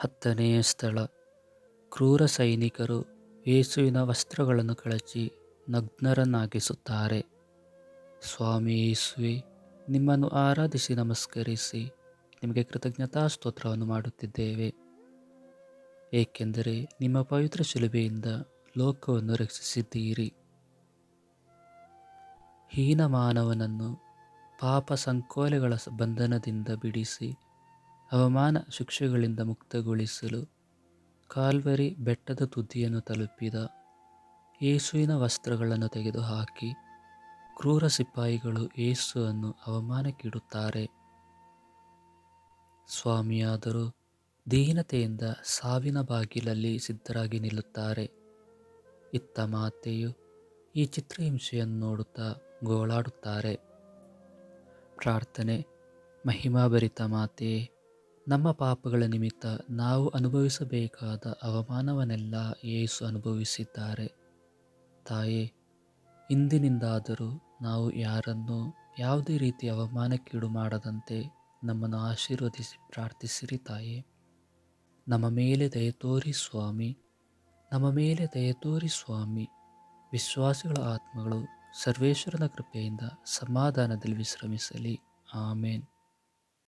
ಹತ್ತನೆಯ ಸ್ಥಳ. ಕ್ರೂರ ಸೈನಿಕರು ಯೇಸುವಿನ ವಸ್ತ್ರಗಳನ್ನು ಕಳಚಿ ನಗ್ನರನ್ನಾಗಿಸುತ್ತಾರೆ. ಸ್ವಾಮಿ ಯೇಸುವೆ, ನಿಮ್ಮನ್ನು ಆರಾಧಿಸಿ ನಮಸ್ಕರಿಸಿ, ನಿಮಗೆ ಕೃತಜ್ಞತಾ ಸ್ತೋತ್ರವನ್ನು ಮಾಡುತ್ತಿದ್ದೇವೆ. ಏಕೆಂದರೆ ನಿಮ್ಮ ಪವಿತ್ರ ಶಿಲುಬೆಯಿಂದ ಲೋಕವನ್ನು ರಕ್ಷಿಸಿದ್ದೀರಿ. ಹೀನ ಮಾನವನನ್ನು ಪಾಪ ಸಂಕೋಲೆಗಳ ಬಂಧನದಿಂದ ಬಿಡಿಸಿ ಅವಮಾನ ಶಿಕ್ಷೆಗಳಿಂದ ಮುಕ್ತಗೊಳಿಸಲು ಕಾಲ್ವರಿ ಬೆಟ್ಟದ ತುದಿಯನ್ನು ತಲುಪಿದ ಯೇಸುವಿನ ವಸ್ತ್ರಗಳನ್ನು ತೆಗೆದುಹಾಕಿ ಕ್ರೂರ ಸಿಪಾಯಿಗಳು ಯೇಸುವನ್ನು ಅವಮಾನಕ್ಕಿಡುತ್ತಾರೆ. ಸ್ವಾಮಿಯಾದರೂ ದೀನತೆಯಿಂದ ಸಾವಿನ ಬಾಗಿಲಲ್ಲಿ ಸಿದ್ಧರಾಗಿ ನಿಲ್ಲುತ್ತಾರೆ. ಇತ್ತ ಮಾತೆಯು ಈ ಚಿತ್ರಹಿಂಸೆಯನ್ನು ನೋಡುತ್ತಾ ಗೋಳಾಡುತ್ತಾರೆ. ಪ್ರಾರ್ಥನೆ, ಮಹಿಮಾಭರಿತ ಮಾತೆಯೇ ನಮ್ಮ ಪಾಪಗಳ ನಿಮಿತ್ತ ನಾವು ಅನುಭವಿಸಬೇಕಾದ ಅವಮಾನವನ್ನೆಲ್ಲ ಯೇಸು ಅನುಭವಿಸಿದ್ದಾರೆ. ತಾಯೇ, ಇಂದಿನಿಂದಾದರೂ ನಾವು ಯಾರನ್ನು ಯಾವುದೇ ರೀತಿ ಅವಮಾನಕ್ಕೀಡು ಮಾಡದಂತೆ ನಮ್ಮನ್ನು ಆಶೀರ್ವದಿಸಿ ಪ್ರಾರ್ಥಿಸಿರಿ ತಾಯೇ. ನಮ್ಮ ಮೇಲೆ ದಯತೋರಿ ಸ್ವಾಮಿ, ನಮ್ಮ ಮೇಲೆ ದಯತೋರಿ ಸ್ವಾಮಿ. ವಿಶ್ವಾಸಿಗಳ ಆತ್ಮಗಳು ಸರ್ವೇಶ್ವರನ ಕೃಪೆಯಿಂದ ಸಮಾಧಾನದಲ್ಲಿ ವಿಶ್ರಮಿಸಲಿ. ಆಮೇನ್.